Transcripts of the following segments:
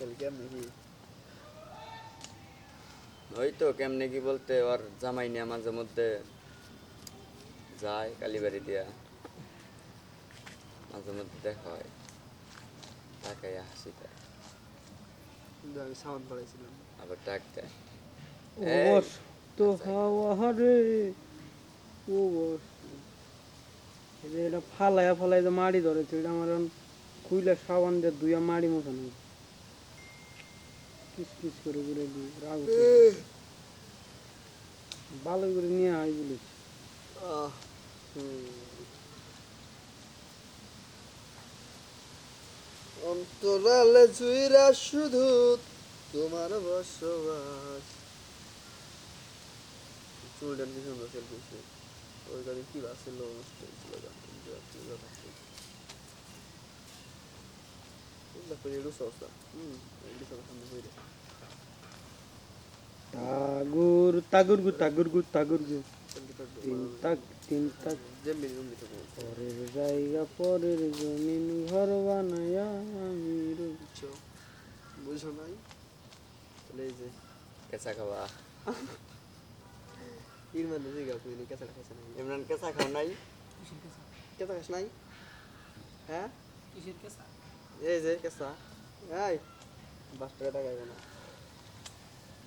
তাহলে কেমনে কি? ওই তো কেমনে কি বলতে ওর জামাই নিয়ে মাঝে মধ্যে যায় কালীবাড়ি দিয়া। মাঝে মধ্যে দেখা হয়। তাকাই হাসি দেয় আমি সাউন্ড বাড়াইছিলাম আবার ডাক দেয়। তো হাওয়া রে ও এটা ফালাইয়া ফালাই যে মাড়ি ধরেছে এটা আমার খুইলা সাবান দিয়ে দুইয়া মাড়ি মশানো কিস করে ঘুরে দিই রাগ। ভালো করে নিয়ে অন্তরালে জুইরা শুধু তোমার বসবাস। চুলটা কি সুন্দর খেলতেছে। ওই গাড়ি কি নষ্ট হয়েছিল হয়ে তাগুর তাগুর গু তাগুর গু তাগুর গু তিন তাক তাক পরের জায়গা পরের জমিন ঘর বানায়া আমি। বুঝছ বুঝো নাই তাহলে এই যে কেঁচা খাওয়া ইর মানে যে গা তুই কেঁচা খাইছে নাই ইমরান কেঁচা খাও নাই কেঁচা খাস নাই হ্যাঁ এই যে কেঁচা এই বাস টাকা টাকা না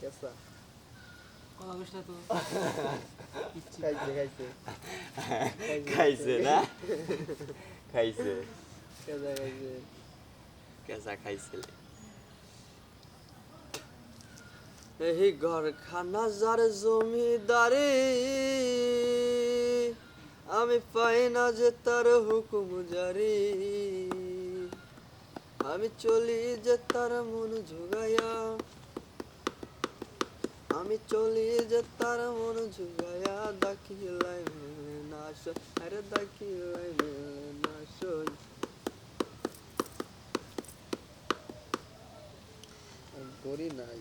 কেঁচা খাইছে খাইছে। খাইছে না? খাইছে। কেঁচা খাইছে? কেঁচা খাইছিল এই ঘর খানা যার জমিদারি আমি পাই না যে তার হুকুম জারি। আমি চলি যে তার মন ঝুগাইয়া আমি চলি যে তার মন ঝুগাইয়া দাখিলাই মেলে না সই আরে দাখিলাই মেলে না সই গড়ি নাই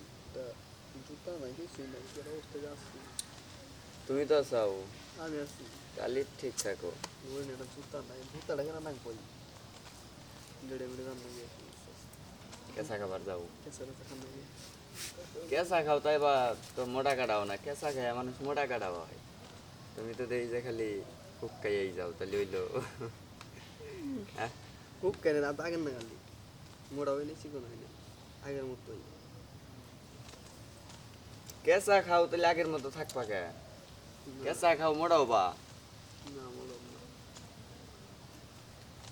জুতা নাই কিছুই নাই কি অবস্থা যাচ্ছি তুমি তো চাও আমি আছি। কালি ঠিক থাকো। জুতা নাই জুতাটা কেন নাই কই কেসে কেসে খান্না গিয়ে কেঁচা খাও তাই বা তো মোটা কাটাও না কেঁচা খায় মানুষ মোটা কাটাও হয়। তুমি তো দেখি যে খালি হুক্কাইয়াই যাও তাহলে হইল। হ্যাঁ? খুব কেন না আগের না গালি মোড়া হইনি চিকন হইনি আগের মতোই কেঁচা খাও তাহলে আগের মতো থাকবা কে? কেঁচা খাও মোড়াও বা। না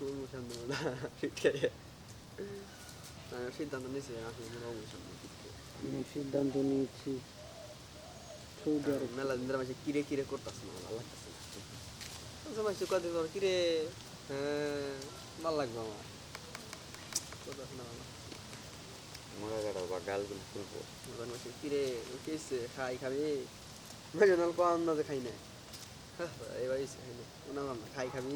না তুই মুখান দেবো না ফিটকে আসলে মোড়া মুখান আমি সিদ্ধান্ত নিয়েছি সৌদি আরব মেলা দিন ধরে মাসে কিরে কিরে করতেছে না ভালো লাগতেছে না মাসে কদিন পর কিরে হ্যাঁ ভালো লাগবে আমার করতেছে না ভালো মোড়া কাটাও বা গালগুলো খুলবো মতন মাসে কিরে কেসে খাই খাবি মেজে নাল কম না যে খাই না এবার খাই না খাই খাবি